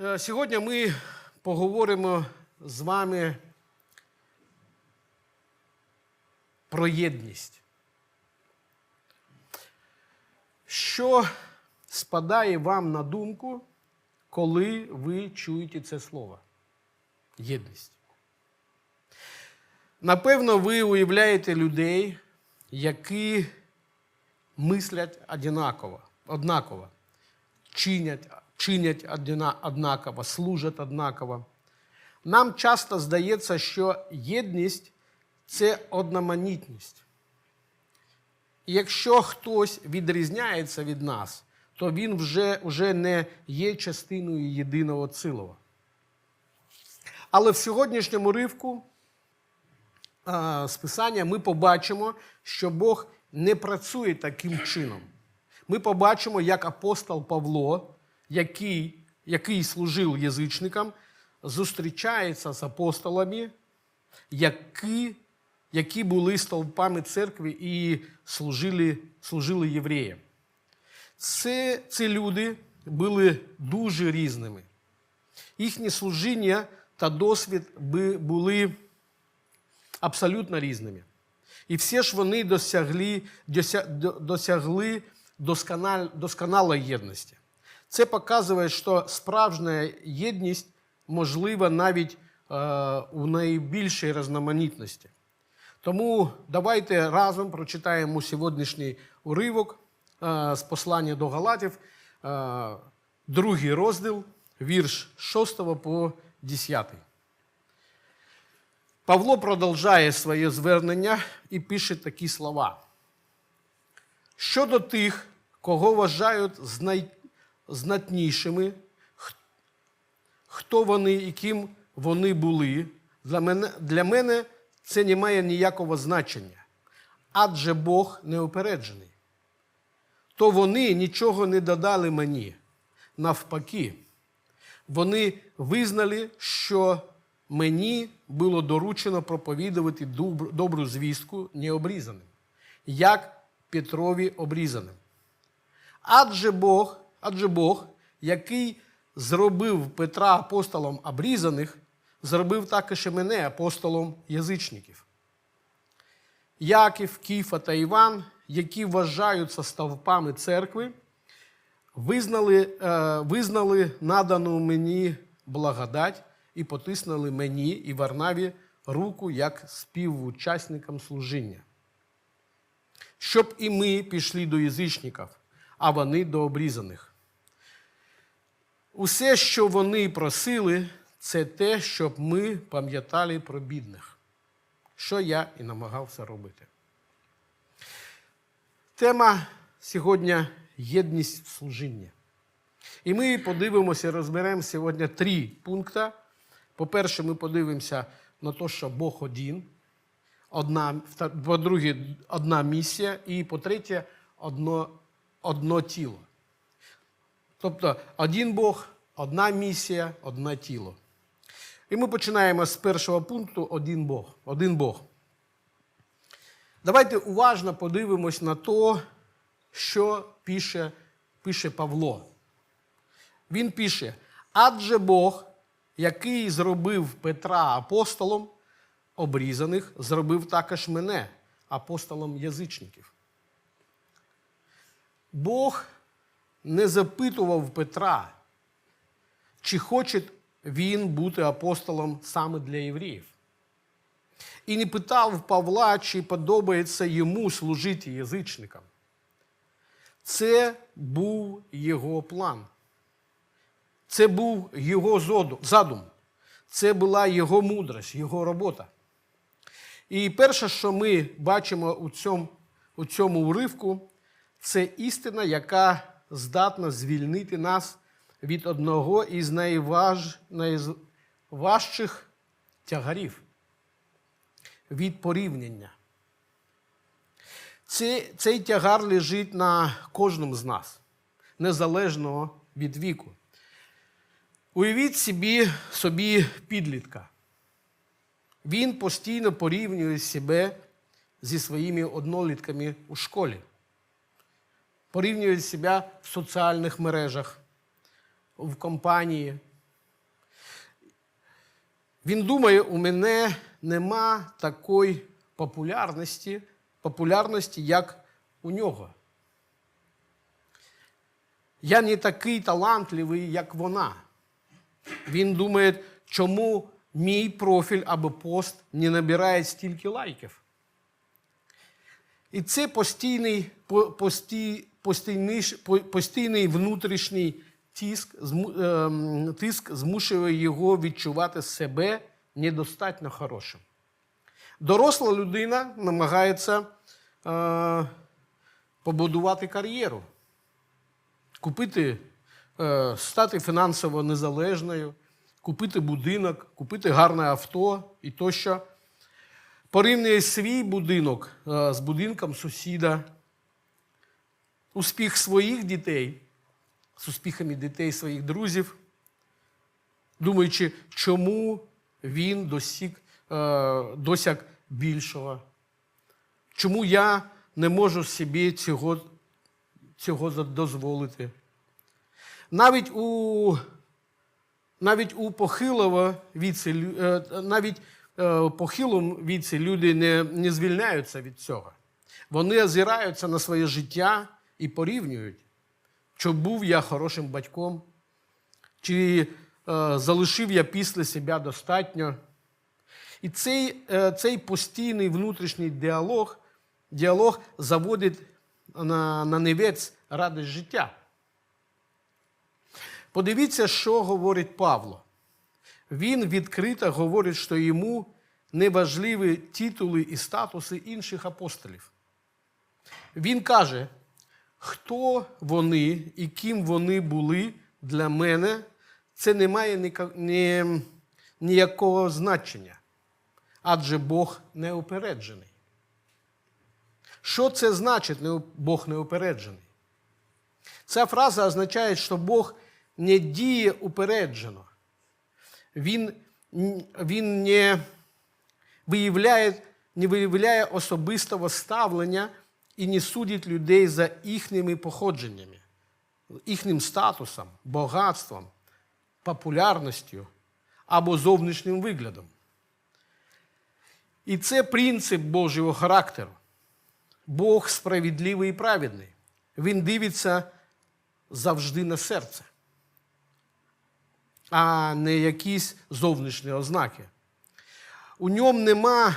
Е, Сьогодні ми поговоримо з вами про єдність. Що спадає вам на думку, коли ви чуєте це слово? Єдність. Напевно, ви уявляєте людей, які мислять однаково, однаково чинять, чинять однаково, служать однаково. Нам часто здається, що єдність це одноманітність. І якщо хтось відрізняється від нас, то він вже, вже не є частиною єдиного цілого. Але в сьогоднішньому ривку а, з Писання ми побачимо, що Бог не працює таким чином. Ми побачимо, як апостол Павло, який, який служив язичникам, зустрічається з апостолами, які, які були стовпами церкви і служили, служили євреям. Це, ці люди були дуже різними. Їхнє служіння та досвід були абсолютно різними. І всі ж вони досягли, досягли досконалої єдності. Це показує, що справжня єдність можлива навіть е, у найбільшій різноманітності. Тому давайте разом прочитаємо сьогоднішній уривок е, з послання до Галатів, е, другий розділ, вірш 6 по 10. Павло продовжує своє звернення і пише такі слова. Щодо тих, кого вважають знай... знатнішими, хто вони і ким вони були, для мене, для мене це не має ніякого значення, адже Бог неупереджений. То вони нічого не додали мені. Навпаки, вони визнали, що мені було доручено проповідувати добру, звістку необрізаним, як Петрові обрізаним. Адже Бог, адже Бог, який зробив Петра апостолом обрізаних, зробив також і мене апостолом язичників. Яків, Кіфа та Іван, які вважаються стовпами церкви, визнали, е, визнали надану мені благодать і потиснули мені і Варнаві руку як співучасникам служіння. Щоб і ми пішли до язичників, а вони до обрізаних. Усе, що вони просили, це те, щоб ми пам'ятали про бідних, що я і намагався робити. Тема сьогодні єдність в служінні. І ми подивимося, розберемо сьогодні три пункти. По-перше, ми подивимося на те, що Бог один, одна, по-друге, одна місія, і по-третє, одно, одно тіло. Тобто один Бог, одна місія, одне тіло. І ми починаємо з першого пункту один Бог. Один Бог. Давайте уважно подивимось на те, що пише, пише Павло. Він пише: адже Бог, який зробив Петра апостолом обрізаних, зробив також мене апостолом язичників. Бог не запитував Петра, чи хоче він бути апостолом саме для євреїв. І не питав Павла, чи подобається йому служити язичникам. Це був його план. Це був його задум. Це була його мудрість, його робота. І перше, що ми бачимо у цьому, у цьому уривку, це істина, яка здатна звільнити нас від одного із найваж, найважчих тягарів від порівняння. Цей, цей тягар лежить на кожному з нас, незалежно від віку. Уявіть собі, собі підлітка. Він постійно порівнює себе зі своїми однолітками у школі, порівнює себе в соціальних мережах, в компанії, Він думає, у мене нема такої популярності, популярності, як у нього. Я не такий талантливий, як вона. Він думає, чому мій профіль або пост не набирає стільки лайків. І це постійний, по- пості- постійний, внутрішній тиск, ем, тиск змушує його відчувати себе недостатньо хорошим. Доросла людина намагається е, побудувати кар'єру, купити, е, стати фінансово незалежною, купити будинок, купити гарне авто і тощо порівнює свій будинок е, з будинком сусіда, успіх своїх дітей з успіхами дітей своїх друзів, думаючи, чому він досяг, е, досяг більшого, чому я не можу собі цього, цього дозволити. Навіть у навіть у похилого віці, е, навіть е, похилому віці люди не, не звільняються від цього. Вони озираються на своє життя і порівнюють, чи був я хорошим батьком, чи е, залишив я після себе достатньо. І цей, е, цей постійний внутрішній діалог, діалог заводить на, на невець радість життя. Подивіться, що говорить Павло. Він відкрито говорить, що йому не важливі титули і статуси інших апостолів. Він каже, хто вони і ким вони були для мене, це не має ніякого значення, адже Бог неупереджений. Що це значить Бог неупереджений? Ця фраза означає, що Бог не діє упереджено. Він, він не, виявляє, не виявляє особистого ставлення і не судить людей за їхніми походженнями, їхнім статусом, багатством, популярністю або зовнішнім виглядом. І це принцип Божого характеру. Бог справедливий і праведний. Він дивиться завжди на серце, а не якісь зовнішні ознаки. У ньому нема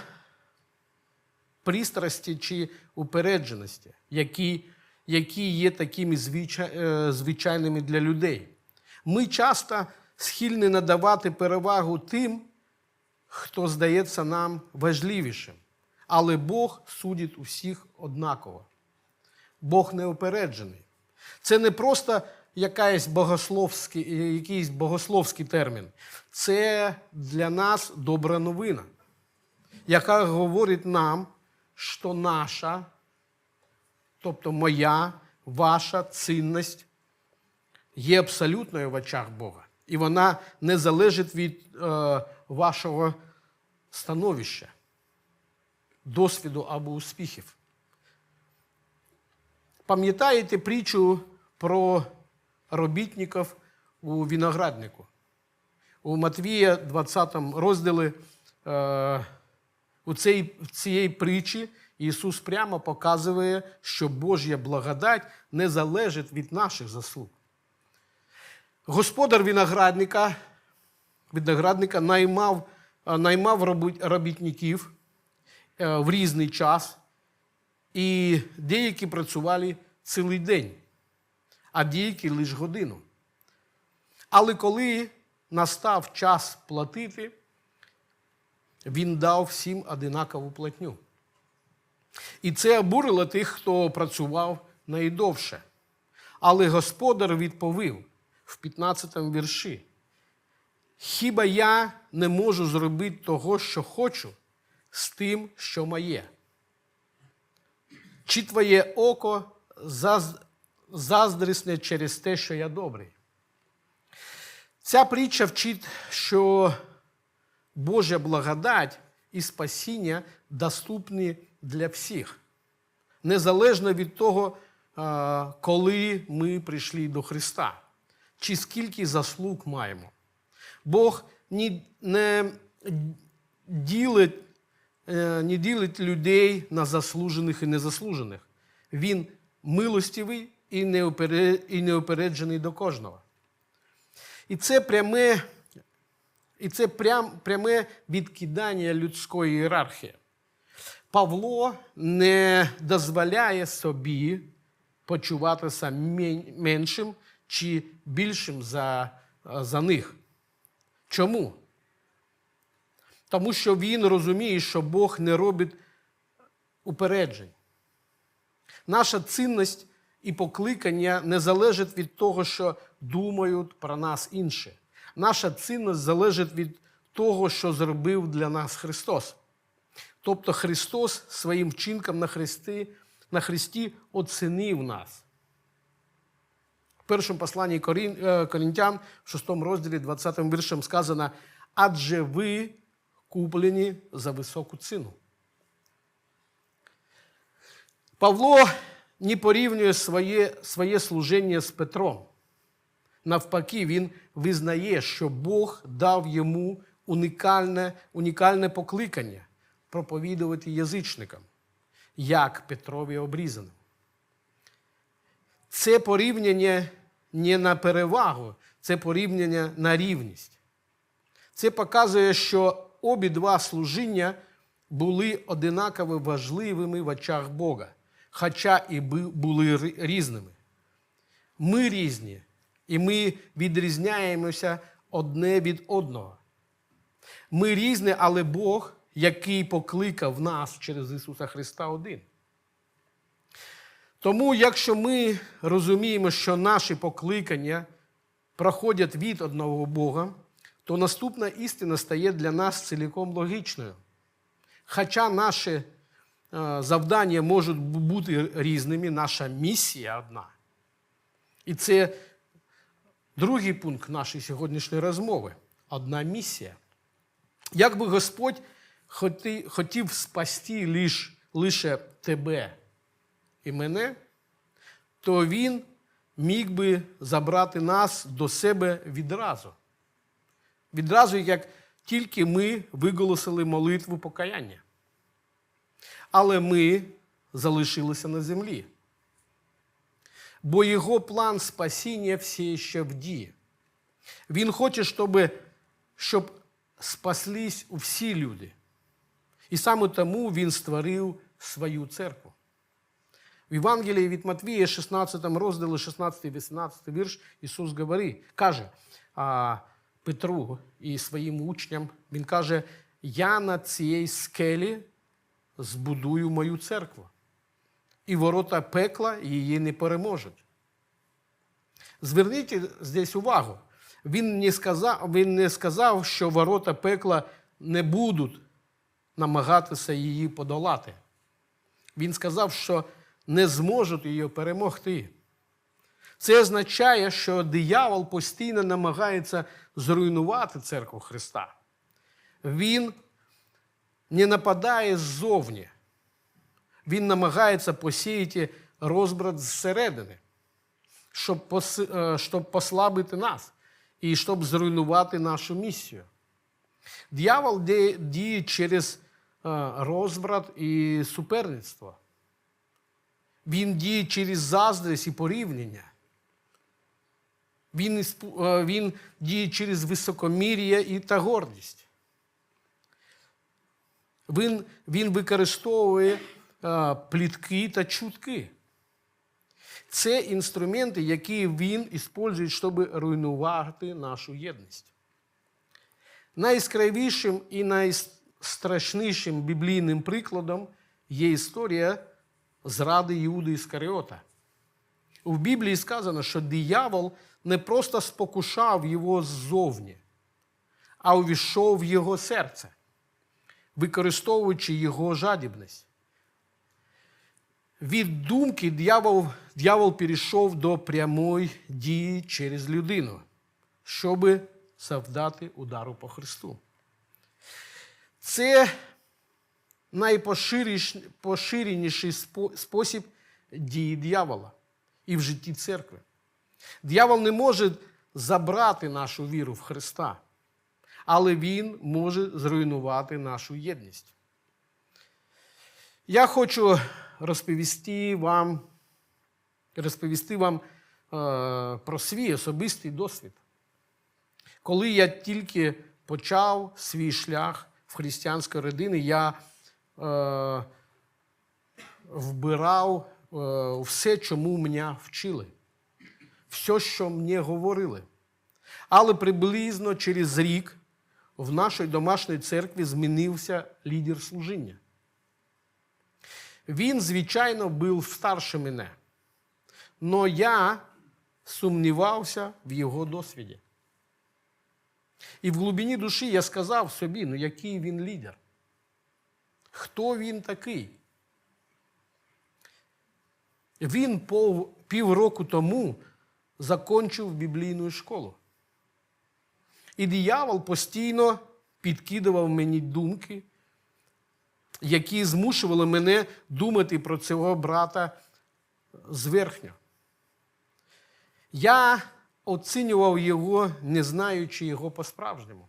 пристрасті чи упередженості, які, які є такими е, звичайними для людей. Ми часто схильні надавати перевагу тим, хто здається нам важливішим. Але Бог судить усіх однаково. Бог неупереджений. Це не просто якийсь богословський, якийсь богословський термін. Це для нас добра новина, яка говорить нам, що наша, тобто моя, ваша цінність є абсолютною в очах Бога. І вона не залежить від е, вашого становища, досвіду або успіхів. Пам'ятаєте притчу про робітників у винограднику? У Матвія 20 розділі е, у цій, в цій притчі Ісус прямо показує, що Божя благодать не залежить від наших заслуг. Господар виноградника, виноградника наймав, е, наймав робітників е, в різний час, і деякі працювали цілий день, а деякі лише годину. Але коли настав час платити, він дав всім одинакову платню. І це обурило тих, хто працював найдовше. Але господар відповів в 15 вірші: Хіба я не можу зробити того, що хочу, з тим, що моє? Чи твоє око заздрісне через те, що я добрий? Ця притча вчить, що Божа благодать і спасіння доступні для всіх, незалежно від того, коли ми прийшли до Христа, чи скільки заслуг маємо. Бог не, ділить, е, не ділить людей на заслужених і незаслужених. Він милостивий і неупереджений до кожного. І це пряме, і це прям, пряме відкидання людської ієрархії. Павло не дозволяє собі почуватися меншим чи більшим за, за них. Чому? Тому що він розуміє, що Бог не робить упереджень. Наша цінність і покликання не залежить від того, що думають про нас інші. Наша цінність залежить від того, що зробив для нас Христос. Тобто Христос своїм вчинком на Христі, на Христі оцінив нас. В першому посланні е, Корінтян, в 6 розділі, 20 віршем сказано: адже ви куплені за високу ціну. Павло не порівнює своє, своє служіння з Петром. Навпаки, він визнає, що Бог дав йому унікальне, унікальне покликання проповідувати язичникам, як Петрові обрізаним. Це порівняння не на перевагу, це порівняння на рівність. Це показує, що обидва служіння були одинаково важливими в очах Бога, хоча і були різними. Ми різні, і ми відрізняємося одне від одного. Ми різні, але Бог, який покликав нас через Ісуса Христа один. Тому, якщо ми розуміємо, що наші покликання проходять від одного Бога, то наступна істина стає для нас цілком логічною. Хоча наші е, завдання можуть бути різними, наша місія одна. І це другий пункт нашої сьогоднішньої розмови одна місія. Як би Господь хотів спасти лиш, лише тебе і мене, то Він міг би забрати нас до себе відразу. Відразу, як тільки ми виголосили молитву покаяння. Але ми залишилися на землі. Бо його план спасіння все ще в дії. Він хоче, щоб, щоб спаслись всі люди. І саме тому він створив свою церкву. В Євангелії від Матвія, 16 розділі, 16-18 вірш, Ісус говорить, каже а, Петру і своїм учням, Він каже, я на цій скелі збудую мою церкву, і ворота пекла її не переможуть. Зверніть здесь увагу. Він не сказав, він не сказав, що ворота пекла не будуть намагатися її подолати. Він сказав, що не зможуть її перемогти. Це означає, що диявол постійно намагається зруйнувати церкву Христа. Він не нападає ззовні. Він намагається посіяти розбрат зсередини, щоб, е, щоб послабити нас і щоб зруйнувати нашу місію. Д'явол діє через е, розбрат і суперництво. Він діє через заздрість і порівняння. Він, е, він діє через високомір'я і та гордість. Він, він використовує плітки та чутки. Це інструменти, які він використовує, щоб руйнувати нашу єдність. Найяскравішим і найстрашнішим біблійним прикладом є історія зради Іуди Іскаріота. У Біблії сказано, що диявол не просто спокушав його ззовні, а увійшов в його серце, використовуючи його жадібність. Від думки дьявол, дьявол перейшов до прямої дії через людину, щоб завдати удару по Христу. Це найпоширеніший спосіб дії дьявола і в житті церкви. Дьявол не може забрати нашу віру в Христа, але він може зруйнувати нашу єдність. Я хочу розповісти вам, розповісти вам е, про свій особистий досвід. Коли я тільки почав свій шлях в християнській родині, я е, вбирав е, все, чому мене вчили, все, що мені говорили. Але приблизно через рік в нашій домашній церкві змінився лідер служіння. Він, звичайно, був старше мене, але я сумнівався в його досвіді. І в глибині душі я сказав собі, ну який він лідер? Хто він такий? Він півроку тому закончив біблійну школу. І диявол постійно підкидував мені думки, які змушували мене думати про цього брата зверхньо. Я оцінював його, не знаючи його по-справжньому.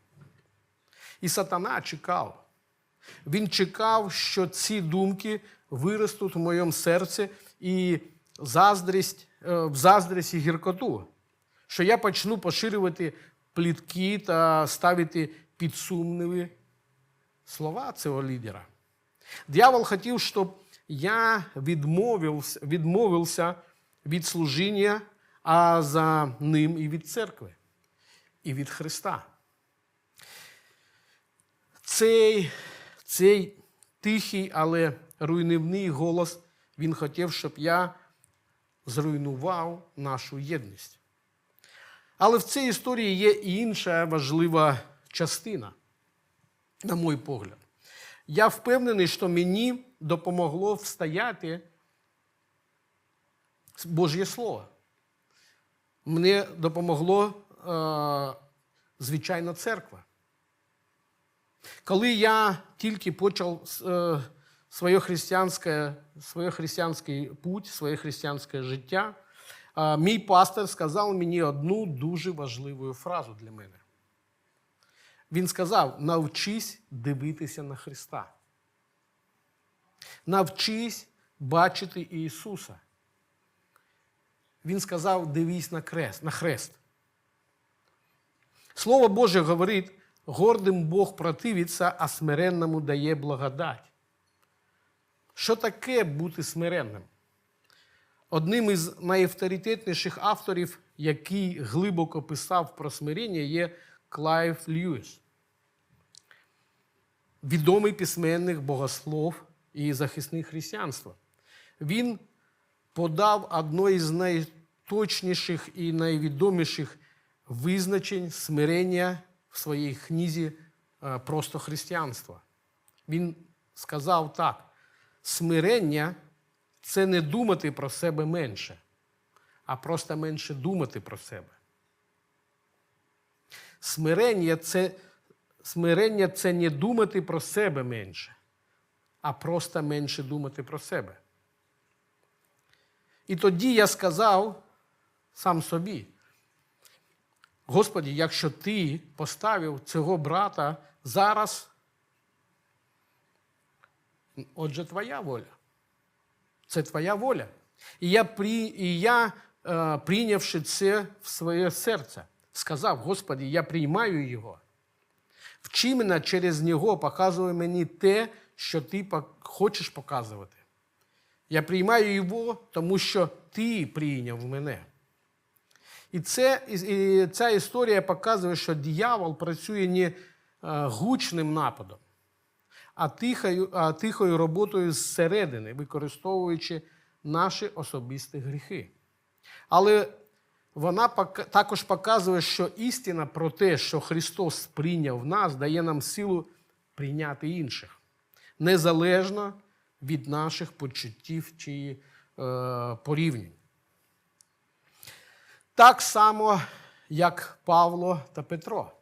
І сатана чекав. Він чекав, що ці думки виростуть в моєму серці і е, в заздрість і гіркоту, що я почну поширювати плітки та ставити під сумніви слова цього лідера. Дьявол хотів, щоб я відмовився, відмовився від служіння, а за ним і від церкви, і від Христа. Цей, цей тихий, але руйнівний голос, він хотів, щоб я зруйнував нашу єдність. Але в цій історії є і інша важлива частина, на мій погляд. Я впевнений, що мені допомогло встояти Божє Слово. Мені допомогло, е, звичайно, церква. Коли я тільки почав е, своє християнське, своє християнський путь, своє християнське життя, е, мій пастор сказав мені одну дуже важливу фразу для мене. Він сказав: навчись дивитися на Христа. Навчись бачити Ісуса. Він сказав: дивись на хрест, на хрест. Слово Боже говорить, гордим Бог противиться, а смиренному дає благодать. Що таке бути смиренним? Одним із найавторитетніших авторів, який глибоко писав про смирення, є Клайв Льюіс. Відомий письменник, богослов і захисник християнства. Він подав одне із найточніших і найвідоміших визначень смирення в своїй книзі е, Просто християнство. Він сказав так: смирення це не думати про себе менше, а просто менше думати про себе. Смирення це, смирення це не думати про себе менше, а просто менше думати про себе. І тоді я сказав сам собі: Господі, якщо ти поставив цього брата зараз, отже, твоя воля. Це твоя воля. І я, і я е, прийнявши це в своє серце, сказав: Господі, я приймаю його. Вчи мене через нього, показуй мені те, що ти хочеш показувати. Я приймаю його, тому що ти прийняв мене. І, це, і ця історія показує, що диявол працює не гучним нападом, а тихою, а тихою роботою зсередини, використовуючи наші особисті гріхи. Але вона також показує, що істина про те, що Христос прийняв нас, дає нам силу прийняти інших, незалежно від наших почуттів чи е, порівнянь. Так само, як Павло та Петро.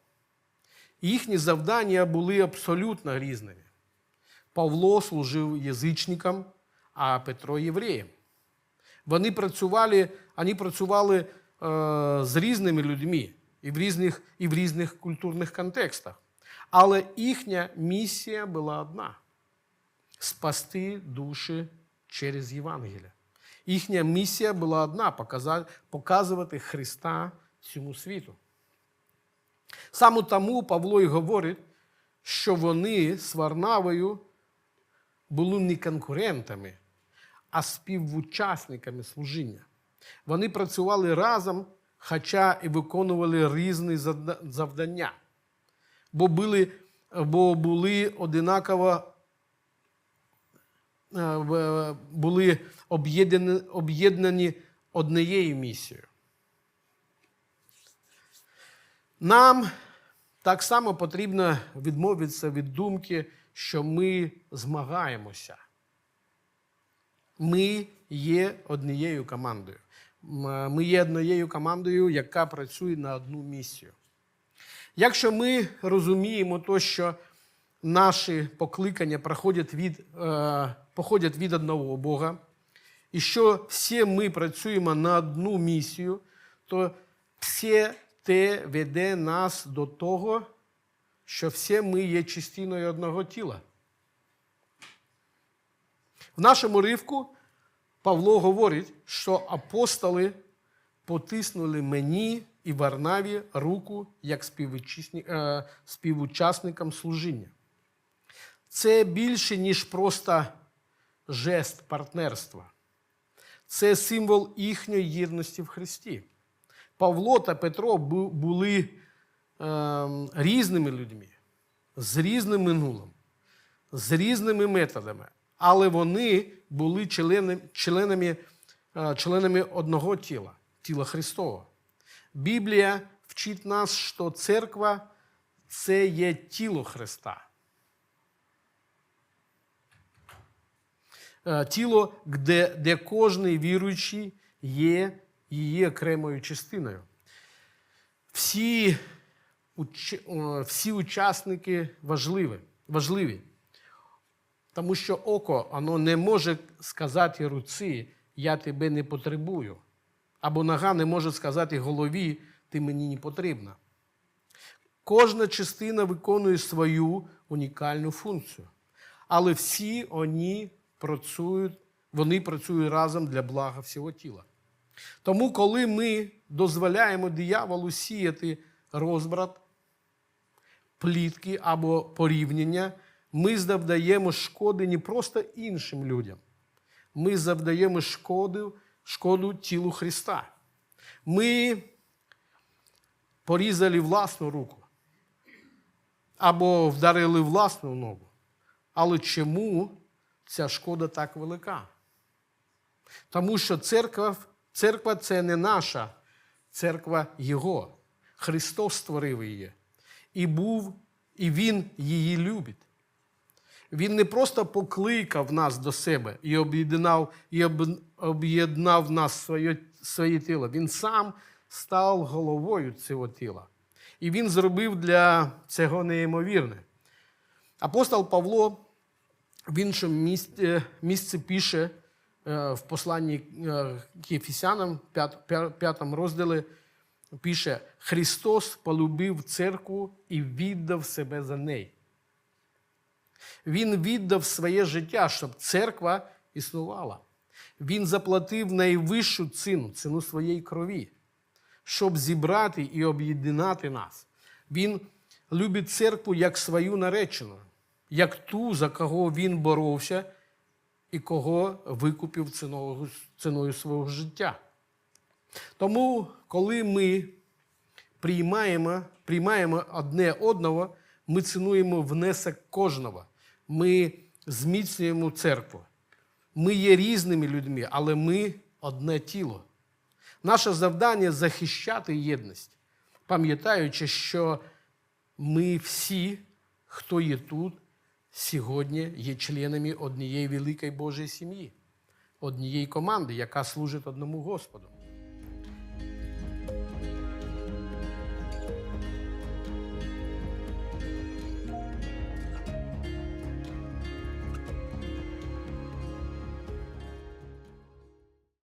Їхні завдання були абсолютно різними. Павло служив язичникам, а Петро євреєм. Вони працювали вони працювали з різними людьми і в різних, і в різних культурних контекстах. Але їхня місія була одна спасти душі через Євангелія. Їхня місія була одна показувати Христа цьому світу. Саме тому Павло і говорить, що вони з Варнавою були не конкурентами, а співучасниками служіння. Вони працювали разом, хоча і виконували різні завдання, бо були, бо були одинаково е, були об'єднані, об'єднані однією місією. Нам так само потрібно відмовитися від думки, що ми змагаємося. Ми є однією командою. М, Ми є однією командою, яка працює на одну місію. Якщо ми розуміємо то, що наші покликання проходять від, е, походять від одного Бога, і що всі ми працюємо на одну місію, то все те веде нас до того, що всі ми є частиною одного тіла. В нашому ривку Павло говорить, що апостоли потиснули мені і Варнаві руку як е, співучасникам служіння. Це більше, ніж просто жест партнерства. Це символ їхньої єдності в Христі. Павло та Петро були ем, різними людьми, з різним минулим, з різними методами, але вони були членами, членами, е, членами одного тіла, тіла Христова. Біблія вчить нас, що церква це є тіло Христа. Е, Тіло, де, де кожний віруючий є її окремою частиною. Всі, всі учасники важливі, важливі. Тому що око воно не може сказати руці, я тебе не потребую. Або нога не може сказати голові, ти мені не потрібна. Кожна частина виконує свою унікальну функцію. Але всі вони працюють, вони працюють разом для блага всього тіла. Тому, коли ми дозволяємо дияволу сіяти розбрат, плітки або порівняння, ми завдаємо шкоди не просто іншим людям. Ми завдаємо шкоду, шкоду тілу Христа. Ми порізали власну руку або вдарили власну ногу. Але чому ця шкода так велика? Тому що церква, церква це не наша, церква Його. Христос створив її. І був, і Він її любить. Він не просто покликав нас до себе і об'єднав, і об'єднав нас своє, своє тіло. Він сам став головою цього тіла. І він зробив для цього неймовірне. Апостол Павло в іншому місці, місці пише е, в посланні е, к Єфесянам, 5 розділі, пише: Христос полюбив церкву і віддав себе за неї. Він віддав своє життя, щоб церква існувала. Він заплатив найвищу ціну, ціну своєї крові, щоб зібрати і об'єднати нас. Він любить церкву як свою наречену, як ту, за кого він боровся і кого викупив ціною, ціною свого життя. Тому, коли ми приймаємо, приймаємо одне одного, ми цінуємо внесок кожного. Ми зміцнюємо церкву. Ми є різними людьми, але ми одне тіло. Наше завдання захищати єдність, пам'ятаючи, що ми всі, хто є тут, сьогодні є членами однієї великої Божої сім'ї, однієї команди, яка служить одному Господу.